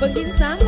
Bagin Sam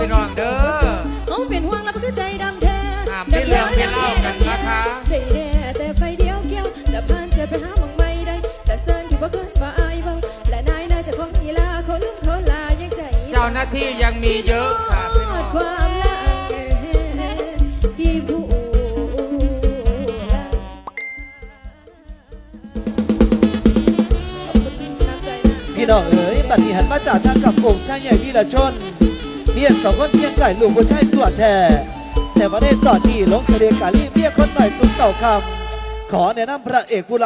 พี่น้องเด้อเขาเป็นห่วงแล้วก็ใจดำแท้อ่ไม่เลือกไม่เล่ากันนะคะแต่ไฟเดียวเกลียวแต่พานจะไปหาหมองไม่ได้ แต่เซินที่บ่เคยมาอายเบาและนายน่าจะคงมีลาเขาลืมเขาลายังใจเจ้าหน้าที่ยังมีเยอะค่ะพี่น้องที่ผู้พี่น้องเอ๋ยปฏิหารมาจากทางกับกลุ่มช่างใหญ่พี่ละชน เมียสองคนเพียงไก่ลูกผู้ชายตัวแท้แต่ว่าในตอนนี้ลงเสด็จกาลีเมียคนหน่อยตุ้เสาคำขอแนะนำพระเอกผู้รับ